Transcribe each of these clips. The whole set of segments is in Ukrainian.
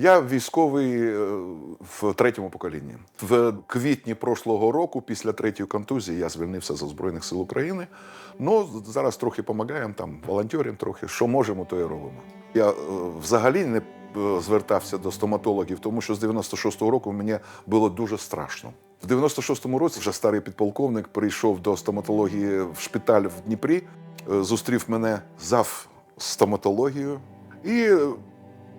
Я військовий е, в третьому поколінні. В квітні прошлого року, після третьої контузії, я звільнився з Збройних сил України. Ну, зараз трохи допомагаємо, там, волонтерам трохи. Що можемо, то і робимо. Я е, взагалі не е, звертався до стоматологів, тому що з 96-го року мені було дуже страшно. В 96-му році вже старий підполковник прийшов до стоматології в шпиталь в Дніпрі, зустрів мене зав стоматологію. І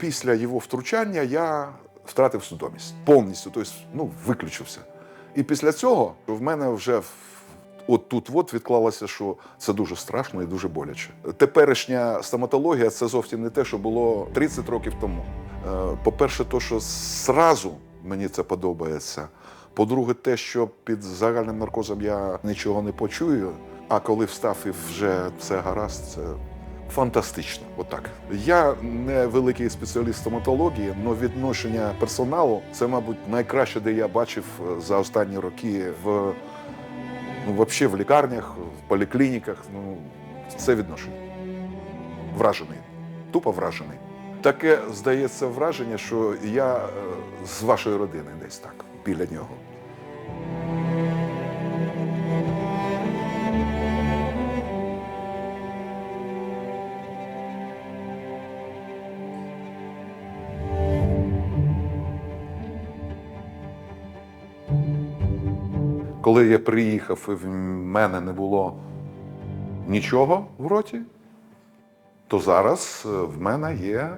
після його втручання я втратив свідомість повністю, тобто ну, виключився. І після цього в мене вже от тут от відклалося, що це дуже страшно і дуже боляче. Теперішня стоматологія це зовсім не те, що було 30 років тому. Е, По-перше, то, що зразу мені це подобається. По-друге, те, що під загальним наркозом я нічого не почую, а коли встав і вже все гаразд, це фантастично. Отак. Я не великий спеціаліст стоматології, але відношення персоналу це, мабуть, найкраще, де я бачив е, за останні роки в ну, взагалі в лікарнях, в поліклініках. Ну, це відношення. Вражений. Тупо вражений. Таке здається враження, що я е, з вашої родини десь так, біля нього. Коли я приїхав і в мене не було нічого в роті, то зараз е, в мене є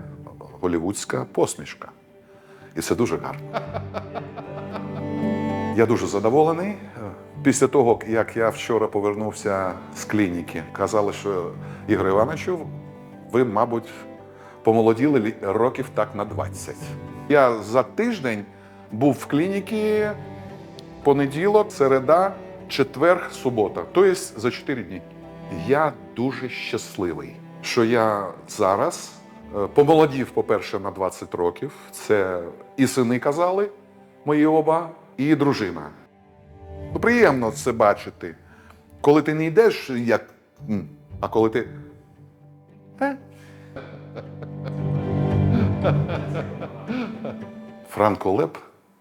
голівудська посмішка. І це дуже гарно. Я дуже задоволений. Е, Після того, як я вчора повернувся з клініки, казали, що Ігор Івановичу, ви, мабуть, помолоділи років так на 20. Я за тиждень був в клініці понеділок, середа, четвер, субота. Тобто за 4 дні. Я дуже щасливий, що я зараз е, помолодів, по-перше, на 20 років. Це і сини казали, мої оба, і дружина. Приємно це бачити. Коли ти не йдеш як. А коли ти. «Е». Франко Леп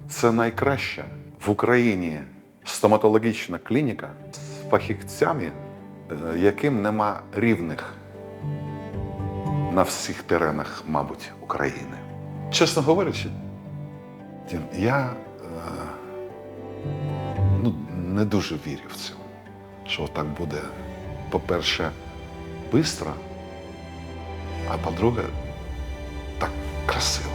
це найкраща в Україні стоматологічна клініка з фахівцями, е, яким нема рівних на всіх теренах, мабуть, України. Чесно говорячи, я е, ну, не дуже вірю в це, що так буде, по-перше, швидко, а по-друге, так красиво.